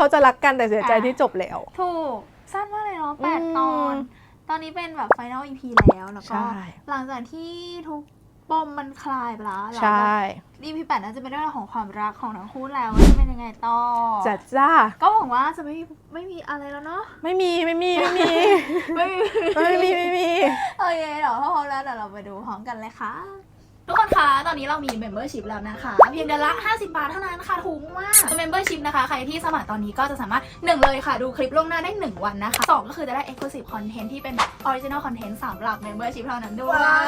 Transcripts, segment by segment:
ดีใจที่เขาจะรักกันแต่เสียใจที่จบแล้ว ถูก สั้นมากเลยเนาะแปดอืมตอน ตอนนี้เป็นแบบไฟน a ลอีพีแล้วแล้วก็ใช่หลังจากที่ทุกปมมันคลายไปแล้วเราใช่อีพีแปดน่าจะเป็นเรื่องของความรักของทั้งคู่แล้วว่าจะเป็นยังไงต่อจัดจ้า ก็หวังว่าจะไม่มีไม่มีอะไรแล้วเนาะไม่มีไม่มีไม่มีไม่มีไม่มีไม่มีโอเคเดี๋ยวถ้าพร้อมแล้วเดี๋ยวเราไปดูพร้อมกันเลยค่ะ ทุกคนคะตอนนี้เรามี membership แล้วนะคะ เพียงเดือนละ 50 บาทเท่านั้นค่ะถูกมาก membership นะคะ ใครที่สมัครตอนนี้ก็จะสามารถ 1 เลยค่ะ ดูคลิปล่วงหน้าได้ 1 วันนะคะ 2 ก็คือจะได้ exclusive content ที่เป็นแบบ original content สำหรับ membership เท่านั้นด้วย ว้า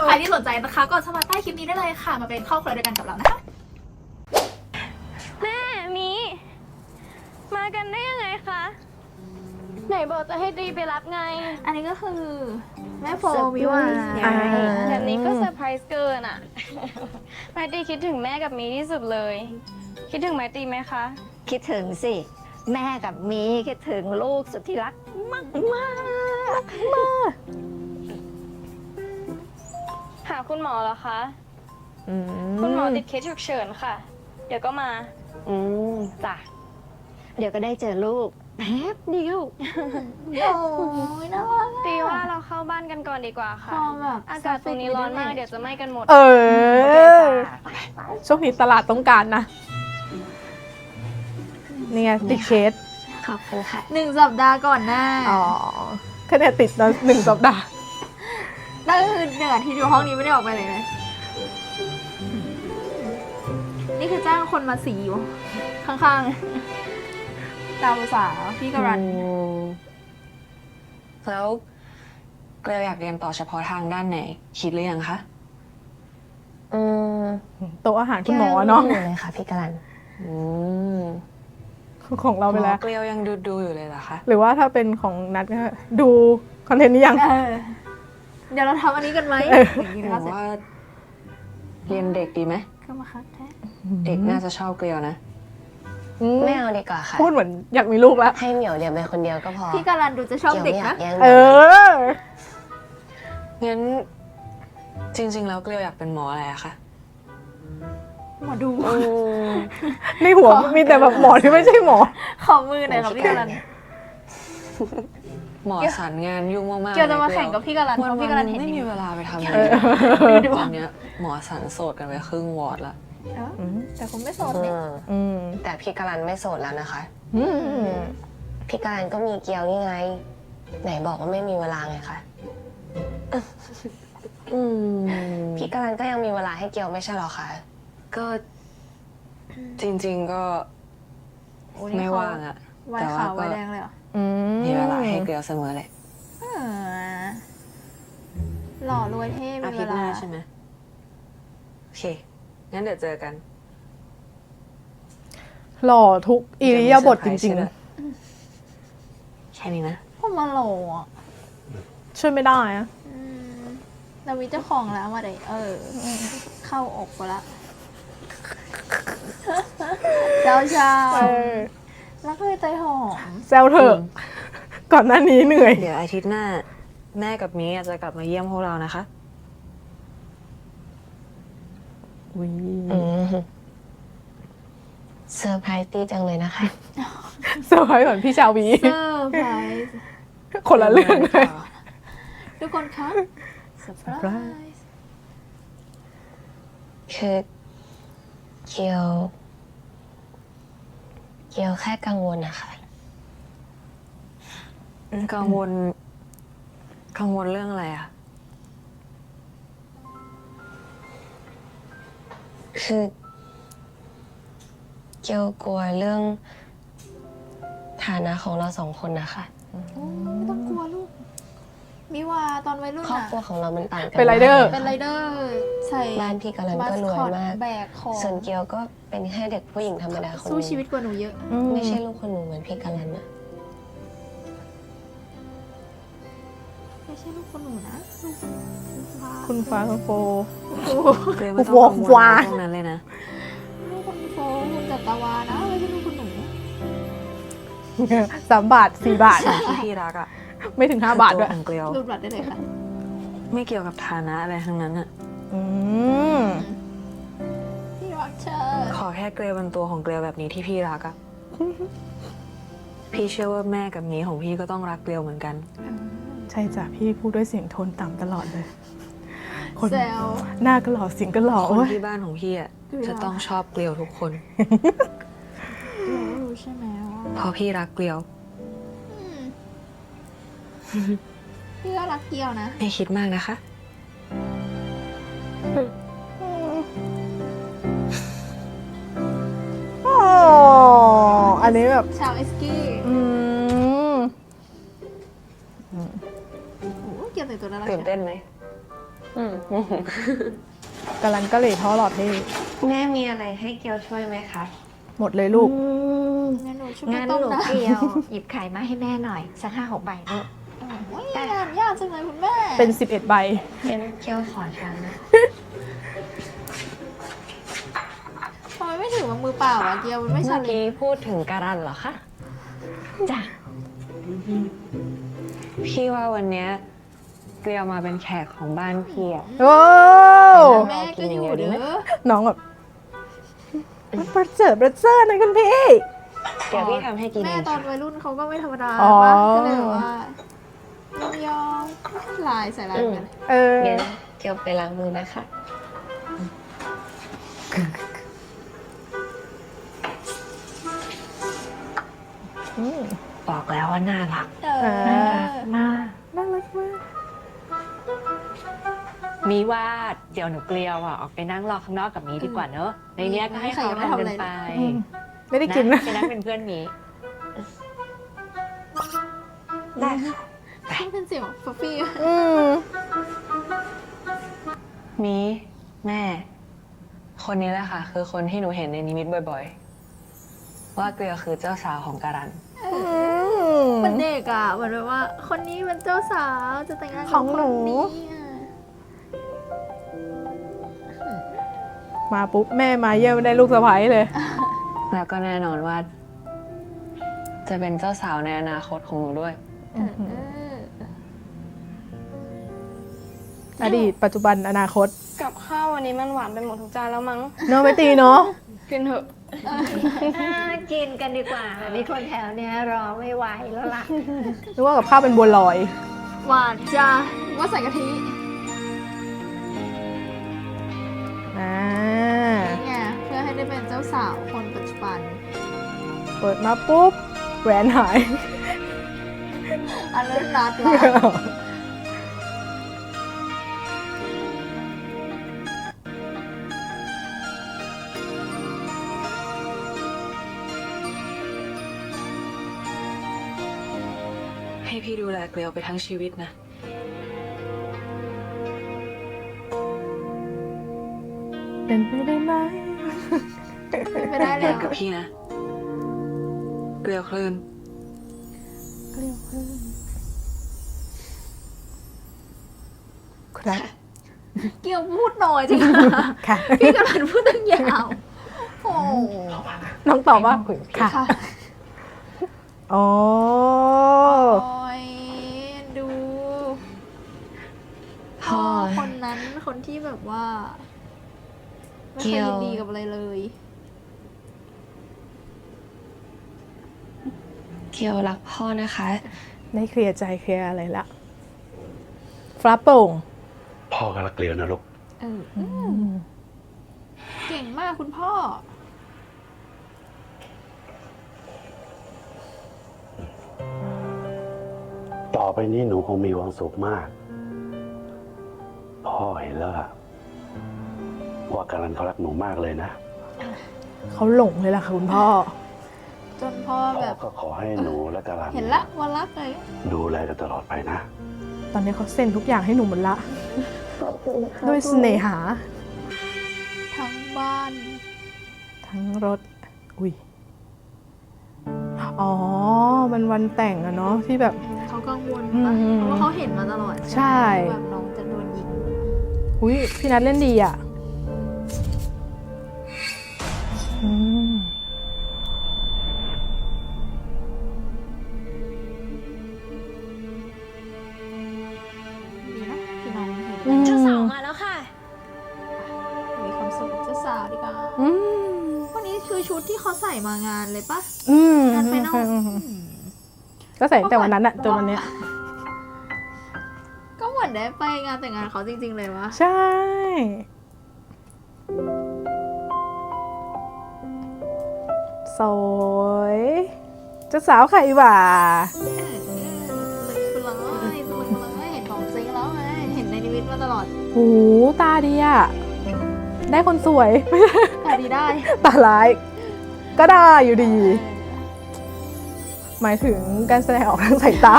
ว ใครที่สนใจนะคะก็สมัครใต้คลิปนี้ได้เลยค่ะ มาเป็นครอบครัวเดียวกันกับเรานะคะ แม่มี มากันได้ยังไงคะ ไหนบอกจะให้ดีไปรับไง อันนี้ก็คือแม่โฟเซอร์ไพรส์วิวาอ่า แบบนี้ก็เซอร์ไพรส์เกินอะ ไมตรีคิดถึงแม่กับมีที่สุดเลย คิดถึงไมตรีไหมคะ คิดถึงสิ แม่กับมีคิดถึงลูกสุดที่รักมากมากมากหาคุณหมอเหรอคะอืมคุณหมอติดเคสฉุกเฉินค่ะ เดี๋ยวก็มา อืมจ้ะเดี๋ยวก็ได้เจอลูก แป๊บเดียว โอ้ยน่ารักอะตีว่าเราเข้าบ้านกันก่อนดีกว่าพค่ะอแบบอากาศตรงนี้ร้อนมากเดี๋ยวจะไหม้กันหมดเออ ช่วงนี้ตลาดต้องการนะ นี่ไงติดเคสขอบคุณค่ะหนึ่งสัปดาห์ก่อนหน้าอ๋อแค่เนี่ยติดแล้วหนึ่งสัปดาห์ นั่นก็คือหนึ่งอาทิตย์อยู่ห้องนี้ไม่ได้ออกไปเลยนะ นี่คือจ้างคนมาสีอยู่ข้างๆ ตามภาษาพี่กรันแล้วเกลอยากเรียนต่อเฉพาะทางด้านไหน คิดหรือยังคะอืมโต๊ะอาหารคุณหมอเนาะแก้วอยู่เลยค่ะพี่กรัน อืมของเราไปแล้วหมอเกลียวยังดูดูๆอยู่เลยเหรอคะ หรือว่าถ้าเป็นของนัดก็ดูคอนเทนต์นี้ยัง เออ เดี๋ยวเราทำอันนี้กันไหมเอออ ย่างนี้หนะคะรือเสร็จว่า เรียนเด็กดีไหม ก็มาคัดแท้เด็กน่าจะชอบเกลียวนะอืม ไม่เอาดีกว่าค่ะ พูดเหมือนอยากมีลูกแล้ว ให้เหมียวเรียนไปคนเดียวก็พอพี่กรันดูจะชอบเกี่ยวเด็กไม่อยานะกแย่งเออ งั้น จริง ๆ แล้วเกลียวอยากเป็นหมออะไรอะคะ หมอดูอืมในหัวมีแต่แบบหมอที่ไม่ใช่หมอ ขอมือหน่อยครับพี่กรัน หมอสารงานยุ่งมากๆเกี่ยวจะมาลแข่งกับพี่กรันเพวันราะๆพี่กรันเห็นไม่อมียู่เวลาไปทำเอเลยอตอนเนี้ยหมอสันโสดกันไปครึ่งวอร์ดละ เอออืมแต่ผมไม่โสดอืเนี่ยมอืมแต่พี่กรันไม่โสดแล้วนะคะ อืมพี่กรันก็มีเกียวนี่ไง ไหนบอกว่าไม่มีเวลาไงคะอืมพี่กรันก็ยังมีเวลาให้เกียวไม่ใช่เหรอคะก็ จริง ๆก็โอ้นี่ไม่เขว่างอะวายแต่ว่าขาวก็วายแดงเลยเหรออืมมีเวลาให้เกลียวเสมอเลยเออหล่อรวยเท่อามีทิเวตย์หลา น้าใช่ไหมโอเค งั้นเดี๋ยวเจอกัน หล่อทุกอิริยาบถจริงๆแค่นี้นะพวกมาหล่ออะๆ ช่วยไม่ได้อะอืมเรามีเจ้าของแล้วมาเลยเอออเข้าอกไปละเจ้าชาเออรักเลยใจหอม แซวเถอะ ก่อนหน้านี้เหนื่อย เดี๋ยวอาทิตย์หน้า แม่กับมีจะกลับมาเยี่ยมพวกเรานะคะ อุ๊ยอืมเซอร์ไพรส์ตี้จังเลยนะคะ เซอร์ไพรส์เหมือนพี่ชาวี เซอร์ไพรส์คนละเรื่องเลย ทุกคนคะเซอร์ไพรส์คือเกียว เกียวแค่กังวลนะคะ กังวล กังวลเรื่องอะไรอะ คือ เกียวกลัวเรื่อง ฐานะของเราสองคนนะคะโอ้ไม่ต้องกลัวลูก มิวาตอนวัยรุ่นครอบอะครัวของเรามันต่างกันเป็นไรเดอร์มากเป็นไรเดอร์ ใส่บ้านพี่กำลังก็รวยมาก แบกของส่วนเกียวก็เป็นแค่เด็กผู้หญิงธรรมดาคนหสู้นึงชีวิตกว่าหนูเยอะ ไม่ใช่ลูกคนหนูเหมือนพี่กัลันนะ ไม่ใช่ลูกคนหนูนะลูกคุณฟ้าคุณฟ้าคุณโฟเกลียวไม่ต้องกังวลว้าเรื่องพวกนั้นเลยนะ ลูกคนโฟคุณจัตวานะไม่ใช่ลูกคนหนูสามบาทสี่บาท สิ่งที่พี่รักอะไม่ถึงห้าบาทด้วยตัวของเกลียวรูดบัตรได้เลยค่ะไม่เกี่ยวกับฐานะอะไรทั้งนั้นอะอืมพี่รักเธอขอแค่เกลียวเป็นตัวของเกลียวแบบนี้ที่พี่รักอะพี่เชื่อว่าแม่กับหมีของพี่ก็ต้องรักเกลียวเหมือนกันใช่จ้ะพี่พูดด้วยเสียงโทนต่ำตลอดเลย คนแซว หน้าก็หล่อเสียงก็หล่อคนโอ้ยที่บ้านของพี่อะจะต้องชอบเกลียวทุกคน รู้ใช่ไหมว่าเพราะพี่รักเกลียว อืมพี่ก็รักเกียวนะ ไม่คิดมากนะคะ อ๋ออันนี้แบบชาวเอสกี้ อืม โหเกียวแต่งตัวน่ารักตื่นเต้นไหมกำลังก็เลยท้อหล่อเท่แม่มีอะไรให้เกียวช่วยไหมคะหมดเลยลูกงั้นหนูช่วยงั้นต้มหนูนะเกียวหยิบไข่มาให้แม่หน่อยสักห้าหกใบลูกโอ้ยงานยากจังเลยคุณแม่เป็น11ใบงั้นเกียวขอช้อนนะทำไมไม่ถือว่ามือเปล่าอะเกียวมันไม่ใช่เมื่อกี้พูดถึงการันเหรอคะจ้ะพี่ว่าวันเนี้ย เกลียวมาเป็นแขกของบ้านพี่อะโอ้แม่ก็อยู่เด้อน้องแบบมันประเจิดประเจิดนะคุณพี่ เดี๋ยวพี่ทำให้กินแม่เองตอนค่ะวัยรุ่นเขาก็ไม่ธรรมดาอ๋อปะก็เลยแบบว่าลำยองลายใส่ลายกันเอองั้นเกียวไปล้างมือนะคะอืมบอกแล้วว่าน่ารักเอเอออน่ารักมาก มีว่าเดี๋ยวหนูเกลียวอะออกไปนั่งรอข้างนอกกับมีดีกว่าเนอะในเนี้ยก็ให้เขาทำกันไปอืมไม่ได้กินนะไปนั่งเป็นเพื่อนมีได้ค่ะต้องเป็นเสียงฟัฟฟี่อืมมีแม่ คนนี้แหละค่ะ คือคนที่หนูเห็นในนิมิตบ่อย ๆ ว่าเกลียวคือเจ้าสาวของการันอืมมันเด็กอะเหมือนแบบว่า คนนี้เป็นเจ้าสาวจะแต่งงานกับของหนู มาปุ๊บแม่มาเยี่ยมได้ลูกสะใภ้เลย แล้วก็แน่นอนว่า จะเป็นเจ้าสาวในอนาคตของหนูด้วยเออเอออดีตปัจจุบันอนาคตกับข้าววันนี้มันหวานไปหมดทุกจานแล้วมั้ง เนาะไม่ตีเนาะกินเถอะ อ่ากินกันดีกว่ามีคนแถวเนี้ยรอไม่ไหวแล้วล่ะ นึกว่ากับข้าวเป็นบัวลอย หวานจ้าว่าใส่กะทิ อ่าไง เพื่อให้ได้เป็นเจ้าสาวคนปัจจุบัน เปิดมาปุ๊บแหวนหาย อันเลิศรัดละให้พี่ดูแลเกลียวไปทั้งชีวิตนะเป็นไปได้ไหม เป็นไปได้เดิแล้นวกับพี่นะ เกลียวคลื่นเกลียวขึ้นครับเกี่ยวพูดน้อยจังค่ะ พี่กำลังพูดตั้งยาวโอ้น้องตอบว่าค่ะ ค่ะอ๋อโอ้ยดูพ่พ่ออคนนั้นคนที่แบบว่า ไม่เกี่เคยยวยินดีกับอะไรเลย เกียวรักพ่อนะคะไม่เคลียร์ใจเคลียร์อะไรละฟ้าโป่งพ่อก็รักเกลียวนะลูก เอออเก่งมากคุณพ่อ ต่อไปนี้หนูคงมีความสุขมาก พ่อเห็นแล้วล่ะว่าการันเขารักหนูมากเลยนะ เขาหลงเลยล่ะค่ะคุณพ่อจน พ่อพ่แบอบ ก็ขอให้หนูและการันเห็นละวันรักเลย ดูแลกันตลอดไปนะ ตอนนี้เขาเซ็นทุกอย่างให้หนูหมดละด้วยเสน่หา ทั้งบ้าน ทั้งรถ อุ้ย อ๋อ มันวันแต่งอะเนาะที่แบบ เขากังวลอืปะมเพราะว่าเขาเห็นมาตลอดใช่ ไหมแบบน้องจะโดนยิง อุ้ยพี่นัทเล่นดีอะอืม สุขกับเจ้าสาวดีกว่าอืมวันนี้คือชุดที่ที่เขาใส่มางานเลยปะอืมงานไฟนอลก็ใส่ตั้งแต่วันนั้นอะจนวันเนี้ย ก็เหมือนได้ไปงานแต่งงานเขาจริง ๆ เลยวะใช่ สวยเจ้าสาวใครบ่าลึกไปเลยลึกไปเลยเห็นของจริงแล้วไงเห็นในนิมิตมาตลอดหูตาดีอะได้คนสวยแต่ดีได้ ตาร้าย ก็ได้อยู่ดี หมายถึงการแสดงออกทางสายตา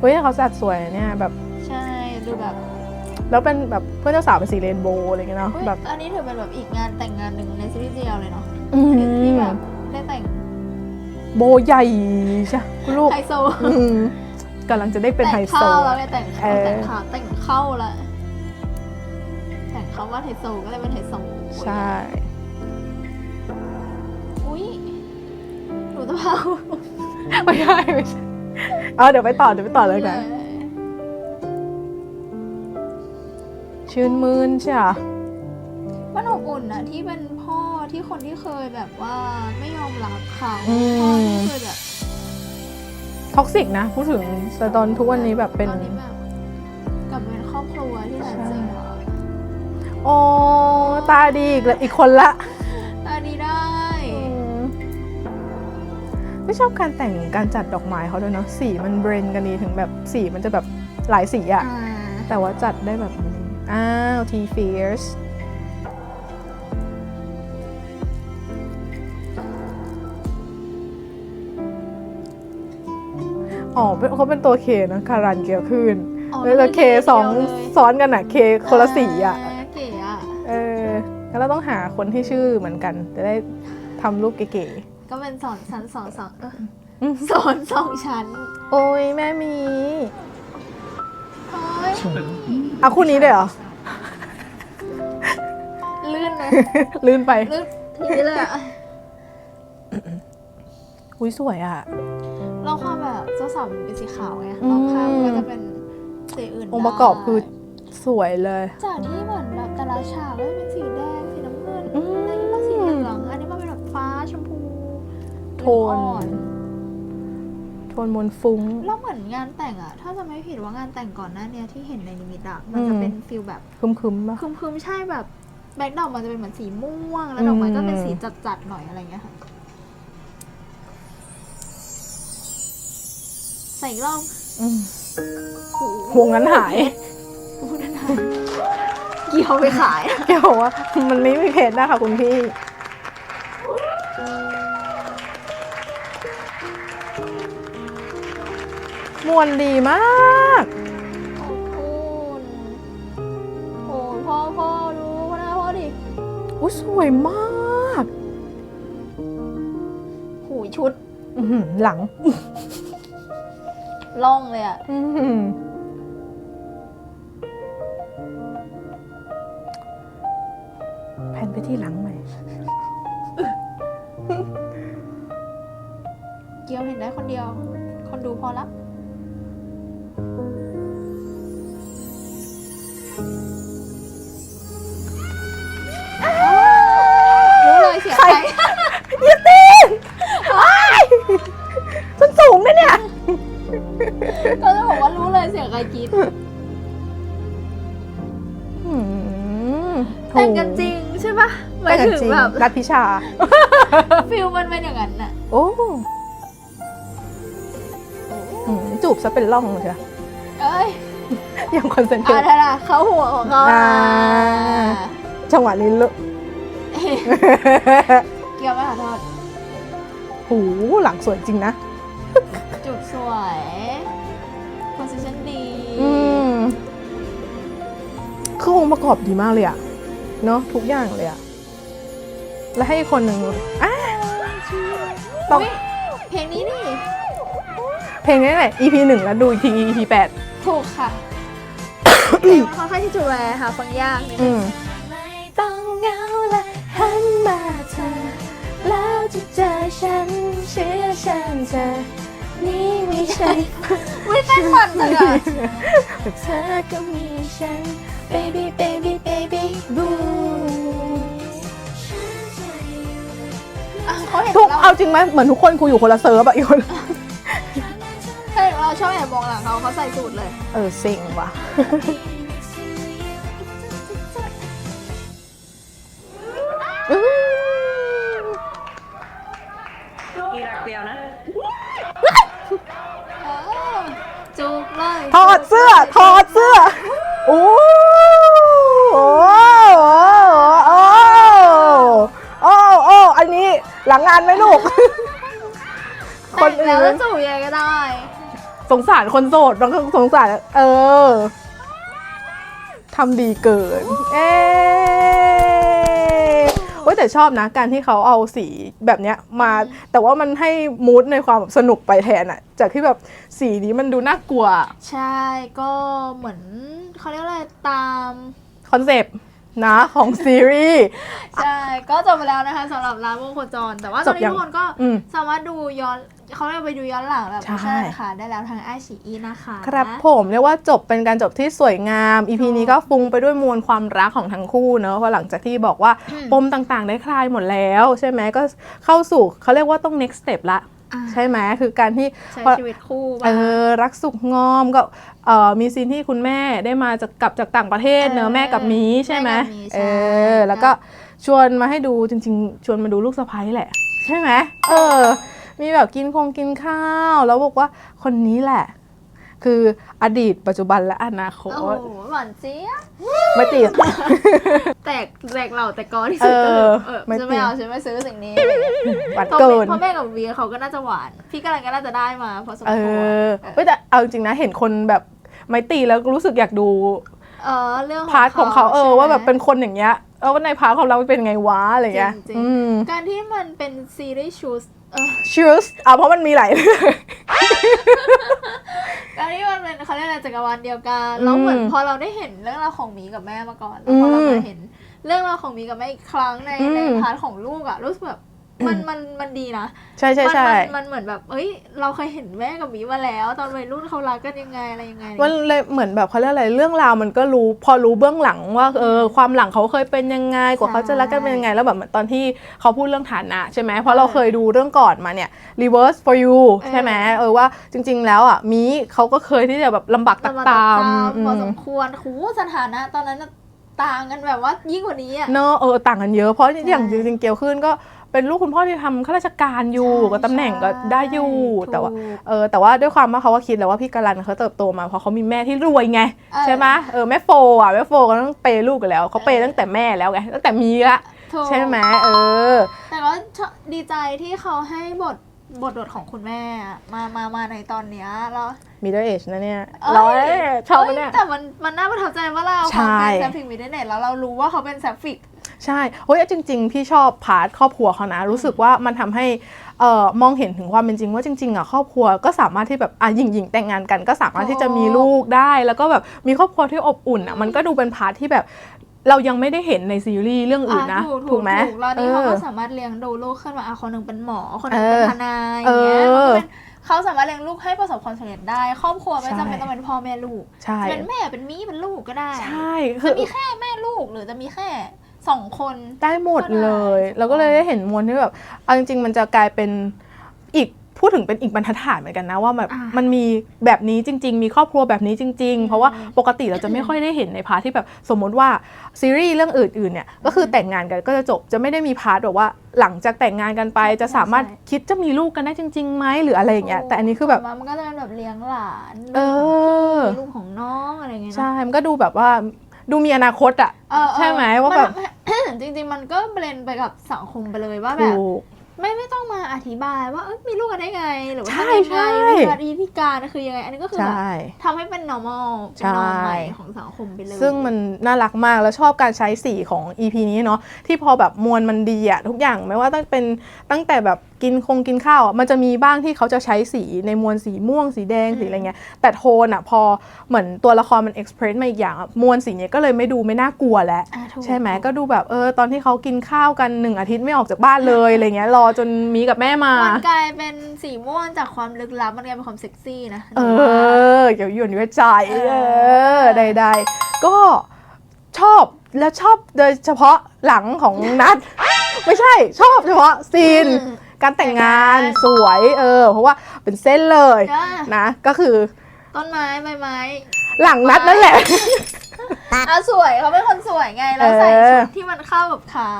เฮ้ยเขาจัดสวยอะเนี่ยแบบใช่ดูแบบแล้วเป็นแบบเพื่อนเจ้าสาวเป็นสีเรนโบว์อะไรเงี้ยเนาะเฮ้ยแบบอันนี้ถือเป็นแบบอีกงานแต่งงานหนึ่งในซีรีส์เจียวเลยเนาะอืมที่แบบได้แต่งโบใหญ่ใช่คุณลูกไฮโซอืมกำลังจะได้เป็นไฮแต่งโซเข้าแล้วเนี่ยแต่งเออแต่งขาแต่งเข้าละแต่งเข้าว่าไฮโซก็เลยเป็นไฮโซใช่ หนูจะพาไม่ใช่ไม่ใช่เอาเดี๋ยวไปต่อเดี๋ยวไปต่อเลยกันชื่นมื่นใช่ไหมมันอบอุ่นนะที่เป็นพ่อที่คนที่เคยแบบว่าไม่ยอมรับเขาอืพ่อมที่เคยแบบท็อกซิกนะพูดถึงแต่ตอนทุกวันนี้แบบเป็นตอนนี้แบบกลับเป็นครอบครัวที่แท้จริงแล้วโอ้ตาดีอีกแล้วอีกคนละ ไม่ชอบการแต่งการจัดดอกไม้เขาด้วยเนาะสีมันเบรนกันดีถึงแบบสีมันจะแบบหลายสีอะอ่าแต่ว่าจัดได้แบบนี้อ้าวทีเฟียสอ๋อเป็นเขาเป็นตัวเคนะคารันเกียวขึ้นอ๋อแล้วก็เคสองเดียวเลยซ้อนกันอะเคคนละสีอะเเก๋อะเออแล้วเราต้องหาคนที่ชื่อเหมือนกัน จะได้ทำรูปเก๋ ก็เป็นสอนชั้นสองสองเออๆอืมสอนสองชั้นโอ้ยแม่มีเฮ้ยเอาคู่นี้เลยเหรอ ลื่นเลยลื่นไป ลื่นทีเลยอะอุ้ยสวยอะเราความแบบเจ้าสาวมันเป็นสีขาวไงอืมรอบข้างมันก็จะเป็นสีอื่นองค์ประกอบคือได้สวยเลย จากที่เหมือนแบบแต่ละฉากก็จะเป็นสีแดง โทน อ่อนโทนมนต์ฟุ้ง แล้วเหมือนงานแต่งอะถ้าจะไม่ผิดว่างานแต่งก่อนหน้าเนี้ยที่เห็นในนิมิตอะมันจะอืม เป็นฟิลแบบคึมๆป่ะคืมๆใช่แบบแบ็คดอกมันจะเป็นเหมือนสีม่วง แล้วดอกไม้ก็เป็นอืมสีจัดๆหน่อยอะไรเงี้ยค่ะใส่อีกรอบอืมโอ้โหวงนั้นหายวงนั้นหายเกี่ยวไปขาย แกบอกว่ามันไม่มีเพจนะคะคุณพี่ มวนดีมากขอบคุณโอ้ยพ่อพ่อดูพ่อหน้าพ่อดิอุ้ยสวยมากหูยชุดอื้อหือหลังล่องเลยอะอื้อหือแผ่นไปที่หลังไหมเกี่ยวเห็นได้คนเดียว คนดูพอละ รู้เลยเสียงใครกรีดอืมแต่งกันจริงใช่ปะหมาแต่ยงกันถึงจริงแบบรัฐพิชา ฟิลมันเป็นอย่างนั้นน่ะโอ้อืมจูบซะเป็นร่องใช่ไหมเอ้ยยังคอนเซนเทรอะตได้ละเขาหัวของเขาอ่าจังหวะนี้เลอะเกี่ยวไม่ขอโทษหูหลังสวยจริงนะ อองค์ประกอบดีมากเลยอะเนาะทุกอย่างเลยอะแล้วให้อีกคนหนึ่งอะต้องอุ๊ยเพลงนี้นี่ เพลงนี้แหละ EP หนึ่งแล้วดูอีกที EP แปดถูกค่ะเพลงมันค่อนข้างที่จะแรร์ค่ะ ฟังยากนิดนึงอืมไม่ต้องเหงาและหันมาเธอแล้วจะเจอฉันเชื่อฉันเธอ นี่ไม่ใช่ไม่เต้นมันจังอะเธอก็มีฉัน baby baby baby boo เขาเห็นทุกเราเอาจริงไหมเหมือนทุกคนคุยอยู่คนละเซิร์ฟอะอีกคนใช่เราชอบแอบมองหลังเขาเขาใส่สูตรเลย เออเซ็งว่ะอื้อ อีรักเดียวนะ เออจุกเลย ถอดเสื้อ ถอดเสื้อ โอ้โหโอ้โหโอ้โอ้โอ้อันนี้หลังงานไหมลูก คนแต่งอื่แล้วก็นจูบยังไงก็ได้ สงสารคนโสดบางคนสงสาร เออทำดีเกิน เอ๊ะโอ้ยแต่ชอบนะ การที่เขาเอาสีแบบเนี้ย มาแต่ว่ามันให้มูดในความแบบสนุกไปแทนอะจากที่แบบสีนี้มันดูน่ากลัว ใช่ก็เหมือนเขาเรียกว่าอะไรตามคอนเซปต์ นะของซีรีส์ ใช่ ก็จบไปแล้วนะคะสำหรับร้านวงโคจร แต่ว่าตจอนบนี้ยังทุกคนก็อืมสามารถดูย้อนเขาเรียกไปดูย้อนหลังแบบใช่ไม่ใช่ค่ะได้แล้วทางไอชีอีนะคะ ครับผมเรียกว่าจบเป็นการจบที่สวยงาม EP นี้ก็ฟุ้งไปด้วยมวลความรักของทั้งคู่เนอะเพราะหลังจากที่บอกว่าปมต่างๆ ได้คลายหมดแล้ว ใช่ไหมก็เข้าสู่เขาเรียกว่าต้อง next step ละอะ ใช่ไหมคือการที่ใช้พอชีวิตคู่เอบ้างอรักสุขงอมก็เออมีซีนที่คุณแม่ได้มาจากกลับจากต่างประเทศเนอะเออแม่กับมีใช่ไหมแม่กับมีใช่เออแล้วก็ชวนมาให้ดูจริง ๆ ชวนมาดูลูกสะใภ้แหละ ใช่ไหมเออ มีแบบกินคงกินข้าว แล้วบอกว่าคนนี้แหละ คืออดีตปัจจุบันและอนาคโอ้ตโหหวานเจี๊ยบไม่ติด แตกแตกเหล่าแต่กอที่สุดก็คือเออเออไม่ฉันจริไม่งเอาฉันไม่ซื้อสิ่งนี้หวานเพราะเกินเพราะแม่กับวีเขาก็น่าจะหวาน พี่กำลังก็น่าจะได้มาพอสมเอควรอเออเว้ยแต่เอาจริงนะเห็นคนแบบไม่ตีแล้วรู้สึกอยากดูเออเรื่องพาร์ทของเขาเออ ใช่ไหม ว่าแบบเป็นคนอย่างเงี้ยเออว่าในพาร์ทของเราเป็นไงวะอะไรเงี้ยจริงๆ อืม การที่มันเป็นซีรีส์ชูสเออ choose อะเพราะมันมีหลายเรื่องการที่มันเป็นเขาเรียกอะไรจักรวาลเดียวกันแล้วเหมือนอืมพอเราได้เห็นเรื่องราวของหมีกับแม่มาก่อนแล้วพอเราอืมมาเห็นเรื่องราวของหมีกับแม่อีกครั้งในอืม ในพาร์ทของลูกอะรู้สึกแบบ มันมันมันดีนะใช่ใช่ใช่มันมันมันเหมือนแบบ เอ้ย เราเคยเห็นแม่กับหมีมาแล้ว ตอนวัยรุ่นเขารักกันยังไงอะไรยังไงมันเลยเหมือนแบบเขาเรียกอะไรเรื่องราวมันก็รู้ พอรู้เบื้องหลังว่าเออความหลังเขาเคยเป็นยังไงกว่าเขาจะรักกันเป็นยังไงแล้วแบบเหมือนตอนที่เขาพูดเรื่องฐานะใช่ไหมเพราะเราเคยดูเรื่องก่อนมาเนี่ย reverse for you ใช่ไหมเออว่าจริง ๆ แล้วอะมีเขาก็เคยที่จะแบบลำบากตักตามพออืสมมควรหูสถานะตอนนั้นน่ะต่างกันแบบว่ายิ่งกว่านี้อะเนอะเออต่างกันเยอะเพราะอย่างใช่จริงๆเกียวขึ้นก็ เป็นลูกคุณพ่อที่ทำข้าราชการอยู่ใช่กับตำแหน่งก็ได้อยู่ใช่แต่ว่าถูก เออแต่ว่าด้วยความว่าเขาก็คิดแล้วว่าพี่การันเขาเติบโตมาเพราะเขามีแม่ที่รวยไง เออใช่ไหมเออแม่โฟอะแม่โฟก็ต้องเปย์ลูกกันแล้วเขาเปย์ตั้งแต่แม่แล้วไงตั้งแต่มีละถูกใช่ไหมเออ แต่ก็ชอบดีใจที่เขาให้บท บทบทของคุณแม่อะมามามาในตอนเนี้ยแล้วมีด้วยเอชนะเนี่ยเอ้ย ร้อยชอบปะเนี่ย อ้แต่มันมันน่าประทับใจว่าเราใช่ ความเป็นแซฟฟิกมิดเน็ตแล้วเรารู้ว่าเขาเป็นแซฟฟิก ใช่เฮ้ยจริง ๆ พี่ชอบพาร์ทครอบครัวเขานะ รู้สึกว่ามันทำให้เอ่อมองเห็นถึงความเป็นจริงว่าจริงๆอะครอบครัวก็สามารถที่แบบอะหญิงหญิงๆแต่งงานกันก็สามารถที่จะมีลูกได้ แล้วก็แบบมีครอบครัวที่อบอุ่นอะมันก็ดูเป็นพาร์ทที่แบบ เรายังไม่ได้เห็นในซีรีส์เรื่องอื่นนะถูกถูกไหมถูกแล้วนี่เขาเอก็อสามารถเลี้ยงดูลูกขึ้นมาอะคนหนึ่งเป็นหมอคนหนึงเออเป็นทนายอย่างเงี้ยเออมันก็เป็นเขาสามารถเลี้ยงลูกให้ประสบความสำเร็จได้ ครอบครัวไม่ใช่จำเป็นต้องเป็นพ่อแม่ลูกใช่จะเป็นแม่เป็นมี่เป็นลูกก็ได้ใช่คืจะอมีแค่แม่ลูกหรือจะมีแค่สองคนได้หมดเลยก็ได้แล้วก็เลยได้เห็นมวลที่แบบเอาจริง ๆ มันจะกลายเป็นอีก พูดถึงเป็นอีกบรรทัดฐานเหมือนกันนะว่าแบบอ่ามันมีแบบนี้จริง ๆ มีครอบครัวแบบนี้จริง ๆ เพราะว่าปกติเราจะไม่ค่อยได้เห็นในพาร์ทที่แบบสมมติว่าซีรีส์เรื่องอื่นๆเนี่ยก็คือแต่งงานกันก็จะจบจะไม่ได้มีพาร์ทแบบว่าหลังจากแต่งงานกันไปจะสามารถคิดจะมีลูกกันได้จริงๆไหมหรืออะไรอย่างเงี้ยแต่อันนี้คือแบบส่วมามันก็จะเป็นแบบเลี้ยงหลานเออลูกของน้องอะไรอย่างเงี้ยเนอะใช่มันก็ดูแบบว่าดูมีอนาคตอะเออเออใช่ไหมว่าแบบนจริง ๆ มันก็เบลนไปกับสังคมไปเลยว่าแบบถูก ไม่ไม่ต้องมาอธิบายว่าเอ้ยมีลูกกันได้ไง หรือว่าใช่ทำยังไงใช่วิธีวิธีการคือยังไง อันนี้ก็คือใชแบบ่ทำให้เป็น normal เป็นใช่ norm ใหม่ของสังคมไปเลยซึ่งมันน่ารักมากแล้วชอบการใช้สีของ EP นี้เนาะที่พอแบบมวลมันดีอะทุกอย่างไม่ว่าต้องเป็นตั้งแต่แบบกินคงกินข้าวอะมันจะมีบ้างที่เขาจะใช้สีในมวลสีม่วงสีแดงสีอะไรเงี้ยแต่โทนอะพอเหมือนตัวละครมันเอ็กซ์เพรสมาอีกอย่างอะมวลสีเนี้ยก็เลยไม่ดูไม่น่ากลัวแล้วอะถูกใช่ไหมก็ดูแบบเออตอนที่เขากินข้าวกันหนึ่งอาทิตย์ไม่ออกจากบ้านเลยอะไรเงี้ยรอจนมีกับแม่มามันกลายเป็นสีม่วงจากความลึกลับมันกลายเป็นความเซ็กซี่นะเออเกี่ยวหยุ่นด้วยใจเอเอออใดๆก็ชอบและชอบโดยเฉพาะหลังของนัด ไม่ใช่ชอบเฉพาะซีนอืม การแต่งงานสวยเออ เพราะว่าเป็นเส้นเลยอะนะ ก็คือต้นไม้ใบไม้หลังนัดนั่นแหละ อะสวยเขาเป็นคนสวยไงแล้วใส่เออ ชุดที่มันเข้ากับเขา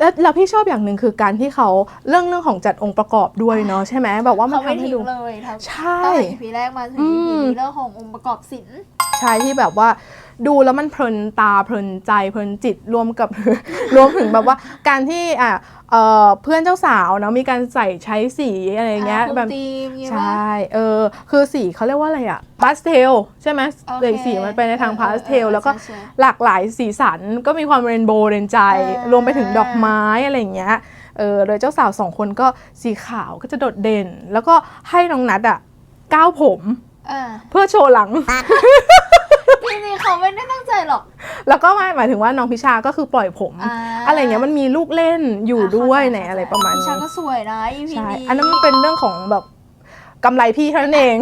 แล้วแล้วพี่ชอบอย่างหนึ่งคือการที่เขาเรื่องเรื่องของจัดองค์ประกอบด้วยเนาะใช่ไหมแบบว่ามันเขาไม่ทำให้ทิ้งดูเลยทั้งใช่ตั้งแต่ EP แรกมาถึง อื EP ม นี้เรื่องขององค์ประกอบศิลป์ ใช่ที่แบบว่า ดูแล้วมันเพลินตาเพลินใจเพลินจิตรวมกับ รวมถึงแบบว่าการที่อะเอ่อเพื่อนเจ้าสาวเนาะมีการใส่ใช้สีอะไรอย่างเงี้ยอะแบบคุมธีมอย่างเงี้ยใชป่ะ่เออ คือสีเขาเรียกว่าอะไรอะพาสเทลใช่ไหมโอเคเสีสีมันไปในทางเออพาสเทลเออแล้วก็ใช่ใช่หลากหลายสีสันก็มีความเรนโบว์เรนใจเออรวมไปถึงดอกไม้อะไรอย่างเงี้ยเออโดยเจ้าสาวสองคนก็สีขาวก็จะโดดเด่น แล้วก็ให้น้องนัดอะก้าวผมเออเพื่อโชว์หลังจ ริงๆเขาไม่ได้ตั้งใจหรอก แล้วก็ไม่หมายถึงว่าน้องพิชาก็คือปล่อยผม อ่า อะไรอย่างเงี้ยมันมีลูกเล่นอยู่อะด้วยเข้าใจในอะไรประมาณดินี้ฉันก็สวยนะ EP ใช่นี้อันนั้นมันเป็นเรื่องของแบบกำไรพี่เท่านั้นเอง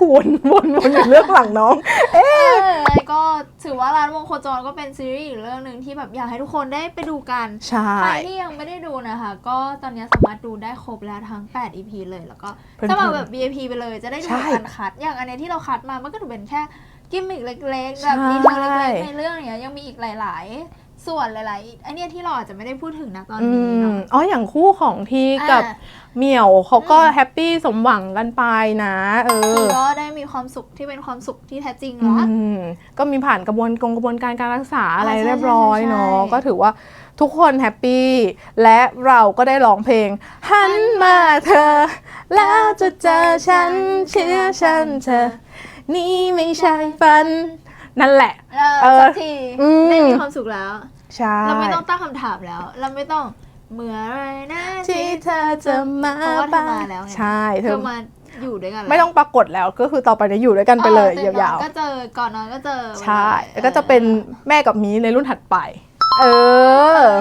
กวนวนวนอยู่เรื่องหลังน้อง เออแล้วก็ถือว่าร้านวงโคจรก็เป็นซีรีส์อีกเรื่องหนึ่งที่แบบอยากให้ทุกคนได้ไปดูกัน ใช่ ใครที่ยังไม่ได้ดูนะคะ ก็ตอนนี้สามารถดูได้ครบแล้วทั้ง 8 EP เลยแล้วก็เพลินๆสมัครแบบ VIP ไปเลยจะได้ดูใช่ อันคัด อย่างอันเนี้ยที่เราคัดมามันก็ดูเป็นแค่ กิมมิกเล็กๆใช่แบบดีเทลเล็กๆในเรื่องเนี้ยยังมีอีกหลาย ๆ ส่วนหลายๆไอเนี้ยที่เราอาจจะไม่ได้พูดถึงนะตอนอืนี้มเนาะอ๋ออย่างคู่ของทีกับอ่าเหมียวเขาก็อืมแฮปปี้สมหวังกันไปนะเอคืออก็ได้มีความสุขที่เป็นความสุขที่แท้จริงอืแล้วมก็มีผ่านกระบวนกงกระบวนการการรักษาอะไรอ่าใช่เรียบร้อยใช่ใช่เนาะก็ถือว่าทุกคนแฮปปี้ และเราก็ได้ร้องเพลง หันมาเธอ แล้วจะเจอฉันเชื่อฉันเธอ นี่ไม่ใช่ฝัน นั่นแหละ เออเออสักทีอืม ได้มีความสุขแล้ว ใช่ เราไม่ต้องตั้งคำถามแล้ว เราไม่ต้องเมื่อไรนะที่ เธอจะมาเพราะว่าเธอบ้างมาแล้วไง ใช่เธเธออมาอยู่ด้วยกันแล้วไม่ต้องปรากฏแล้วก็คือต่อไปเนี่ยอยู่ด้วยกันไปเลยออตื่นนยาอนวก็เจอก่อนนอนก็เจอๆใช่แล้วก็จะเป็นแม่กับมีในรุ่นถัดไป เอ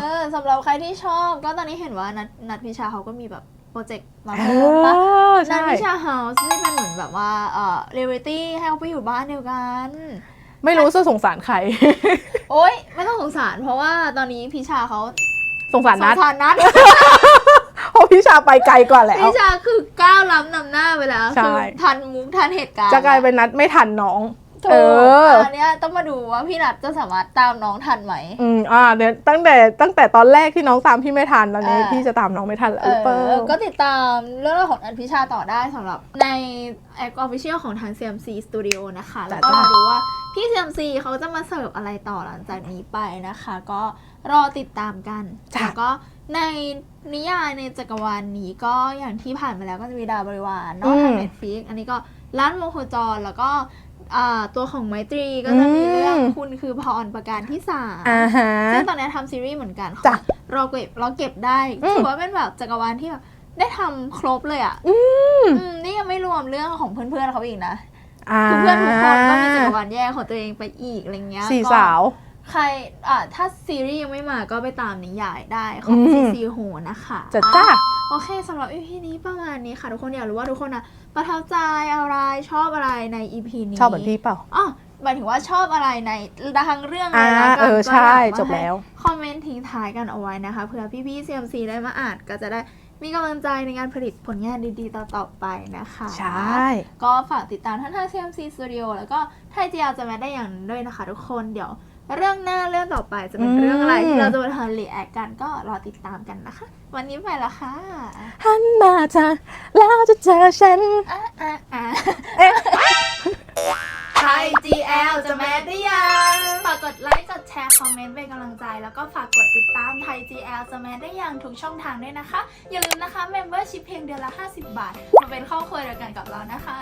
เออ อสำหรับใครที่ชอบก็ตอนนี้เห็นว่านัดนัดพิชาเขาก็มีแบบโปรเจกต์มาเอเพิ่มปะอนัด ใช่พิชาเฮาส์นี่เป็นเหมือนแบบว่าเอ่อเรียลิตี้ให้เขาไปอยู่บ้านเดียวกัน ไม่รู้จะสงสารใคร โอ๊ย ไม่ต้องสงสารเพราะว่าตอนนี้พิชาเขาสงสารสนังดสารนัด เพราะพี่ชาไปไกลกว่าแล้ว พิชาคือก้าวล้ำนำหน้าไปแล้ว ใช่ คือทันมุกทันเหตุการณ์จะกลายเป็นนัดไม่ทันน้อง ถูกเอออันเนี้ยต้องมาดูว่าพี่นัดจะสามารถตามน้องทันไหม อืมอ่าเดี๋ยวตั้งแต่ตั้งแต่ตอนแรกที่น้องตามพี่ไม่ทันตอนนี้อ่า พี่จะตามน้องไม่ทันแล้วเอหรือเปล่าอก็ติดตามเรื่องราวของนันพิชาต่อได้สำหรับในแอคออฟฟิเชียลของทาง CMC Studio นะคะ แล้วก็จ้ะมาดูว่าพี่ CMC เขาจะมาเสิร์ฟอะไรต่อหลังจากนี้ไปนะคะ ก็รอติดตามกันจ้ะ แล้วก็ในนิยายในจักรวาลนนี้ก็อย่างที่ผ่านมาแล้วก็จะมีดาวบริวารเนอกทางเน็ตฟิกอันนี้ก็ร้านโมโคจรแล้วก็ อ่าตัวของไมตรีก็จะมีเรื่องคุณคือพรประการที่สามอ่าฮะ ซึ่งตอนนี้ทำซีรีส์เหมือนกันจ้ะเราเก็บเราเก็บได้อืม ถือว่าเป็นแบบจักรวาลที่แบบได้ทำครบเลยอะอืมอืมนี่ยังไม่รวมเรื่องของเพื่อนๆเขาอีกนะอ่าคือเพื่อนทุกคนก็มีจักรวาลแยกของตัวเองไปอีกอะไรเงี้ยสี่ก็สาว ใครอะถ้าซีรีส์ยังไม่มาก็ไปตามนิยายได้ของอืม ซีซีโฮนะคะจะจ้าอะโอเคสำหรับ EP นี้ประมาณนี้ค่ะ ทุกคนอยากรู้ว่าทุกคนอะประทับใจอะไรชอบอะไรใน EP นี้ชอบเหมือนพี่เปล่า อ๋อหมายถึงว่าชอบอะไรในทางเรื่องอ่าเลยละกันเออก็ใช่อยากมาจบแล้วให้คอมเมนต์ทิ้งท้ายกันเอาไว้นะคะเผื่อพี่ๆ CMC ได้มาอ่านก็จะได้มีกำลังใจในการผลิตผลงานดีๆ ต่อๆไปนะคะ ใช่ ก็ฝากติดตามทั้งทาง CMC Studio แล้วก็ไทยจีอาจะมาได้อย่างด้วยนะคะทุกคนเดี๋ยว เรื่องหน้าเรื่องต่อไปจะเป็นเรื่องอะไรที่เราจะมาทำรีแอคกันก็รอติดตามกันนะคะ วันนี้ไปและค่ะหันมาเธอแล้วจะเจอฉันอะอะอะเอ๊ะไทย GL จะแมสได้ยังฝากกดไลค์กดแชร์คอมเมนต์เป็นกำลังใจ แล้วก็ฝากกดติดตามไทย GL จะแมสได้ยังทุกช่องทางด้วยนะคะ อย่าลืมนะคะ Membership เพียงเดือนละ 50 บาทมาเป็นครอบครัวเดียวกันกับเรานะคะ